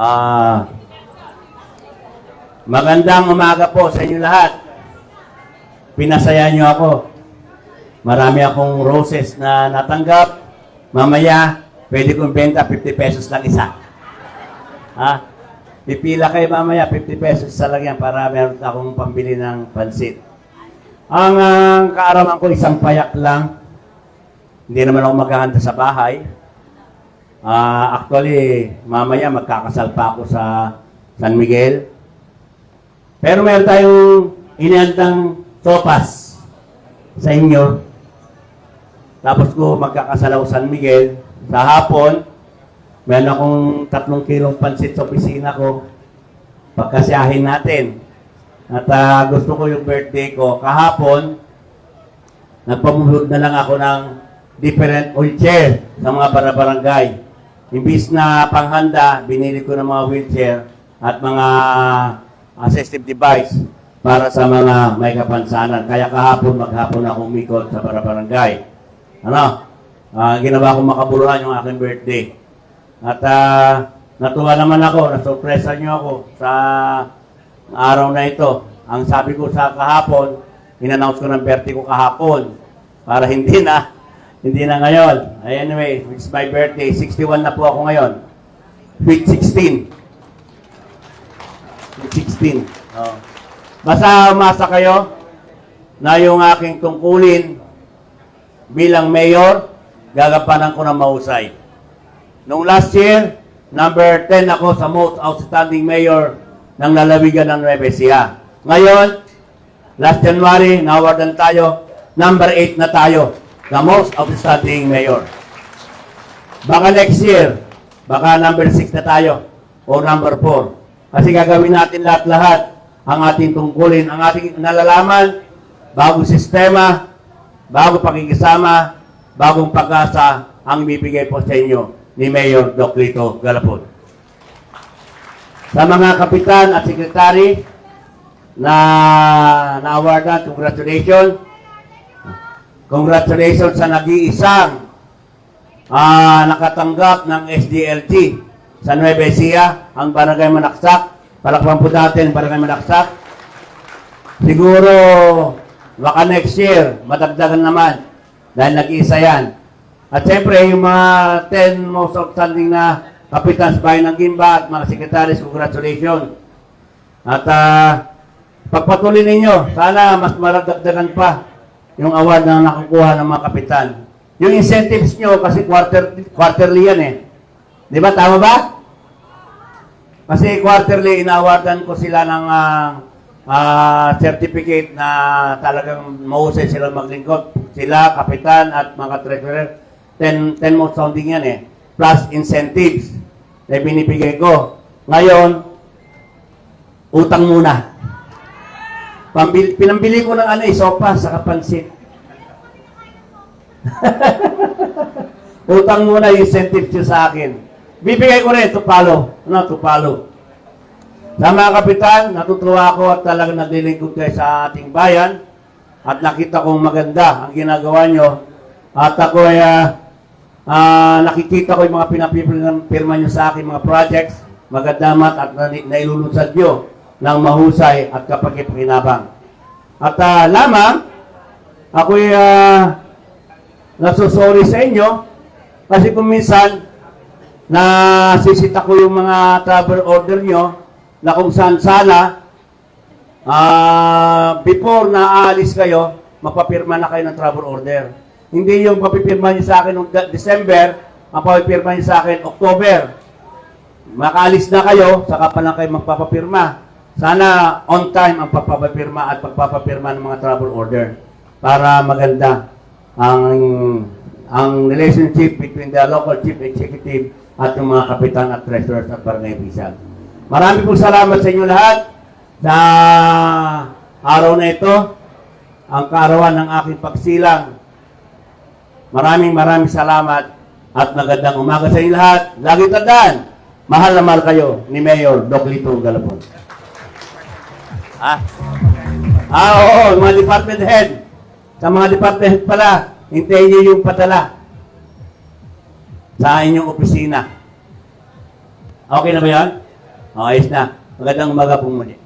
Ah, magandang umaga po sa inyo lahat. Pinasaya niyo ako. Marami akong roses na natanggap. Mamaya, pwede kong benta 50 pesos lang isa. Ha? Pipila kayo mamaya, 50 pesos isa lang yan para meron akong pambili ng pansit. Ang ah, kaarawan ko, isang payak lang. Hindi naman ako maghahanda sa bahay. Ah, actually, mamaya magkakasal pa ako sa San Miguel. Pero meron tayong inihandang sopas sa inyo. Tapos ko magkakasal ako San Miguel. Sa hapon, meron akong tatlong kilong pansit sa opisina ko. Pagkasiyahin natin. At ah, gusto ko yung birthday ko. Kahapon, nagpamuhod na lang ako ng different wheelchair sa mga barabarangay. Imbis na panghanda, binili ko ng mga wheelchair at mga assistive device para sa mga may kapansanan. Kaya kahapon, maghapon ako umikot sa barabarangay. Ano? Ah, ginawa ko makabuluhan yung aking birthday. At ah, natuwa naman ako, nasurpresa niyo ako sa araw na ito. Ang sabi ko sa kahapon, in-announce ko ng birthday ko kahapon para hindi na hindi na ngayon. Ay, Anyway, it's my birthday. 61 na po ako ngayon. Sweet 16. Sweet 16. Oh. Basta umasa kayo na yung aking tungkulin bilang mayor, gagampanan ko ng mahusay. Noong last year, number 10 ako sa most outstanding mayor ng lalawigan ng Nueva Ecija. Ngayon, last January, nawardan tayo, number 8 na tayo, the most outstanding mayor. Baka next year, baka number 6 na tayo, o number 4. Kasi gagawin natin lahat-lahat ang ating tungkulin, ang ating nalalaman, bagong sistema, bago pakikisama, bagong pag-asa ang bibigay po sa inyo ni Mayor Doc Lito Galapon. Sa mga kapitan at sekretary na na-awardan, congratulations. Congratulations sa nag-iisang ah, nakatanggap ng SDLG sa Nueva Ecija, ang Barangay Manaksak. Palakpan po natin, Barangay Manaksak. Siguro, baka next year, madagdagan naman dahil nag-iisa yan. At siyempre, yung mga 10 most outstanding na kapitan sa bayan ng Gimba at mga sekretaris, congratulations. At ah, pagpatuloy ninyo, sana mas maradagdagan pa yung award na nakukuha ng mga kapitan. Yung incentives nyo, kasi quarter, quarterly yan eh. Di ba? Tama ba? Kasi quarterly, inaawardan ko sila ng ah, ah, certificate na talagang mahusay sila maglingkod. Sila, kapitan at mga treasurer. 10, 10 most sounding yan eh. Plus incentives na binibigay ko. Ngayon, utang muna. Pambil, pinambili ko ng ano eh, sopa sa kapansit. Utang muna yung incentive siya sa akin. Bibigay ko rin, tupalo. Ano, tupalo. Sa mga kapitan, natutuwa ako at talagang naglilingkod kayo sa ating bayan. At nakita kong maganda ang ginagawa nyo. At ako ay ah, ah, nakikita ko yung mga pinapirma nyo sa aking mga projects. Magadamat at na- nailulunsad nyo ng mahusay at kapag-ipakinabang. At ah, lamang, ako'y uh, nagsusorry sa inyo kasi kung minsan na sisita ko yung mga travel order nyo na kung saan sana ah, before na aalis kayo, mapapirma na kayo ng travel order. Hindi yung papipirma nyo sa akin noong De- December, ang papipirma nyo sa akin October. Makaalis na kayo, saka pa lang kayo magpapapirma. Sana on time ang pagpapapirma at pagpapapirma ng mga travel order para maganda ang ang relationship between the local chief executive at yung mga kapitan at treasurers at barangay official. Marami pong salamat sa inyo lahat sa araw na ito, ang kaarawan ng aking pagsilang. Maraming maraming salamat at magandang umaga sa inyo lahat. Lagi tandaan, mahal na mahal kayo ni Mayor Doc Lito Galapon. Ah, ah oo, mga department head. Sa mga department head pala, hintayin niyo yung padala sa inyong opisina. Okay na ba yan? O, ayos na. Magandang umaga po muli.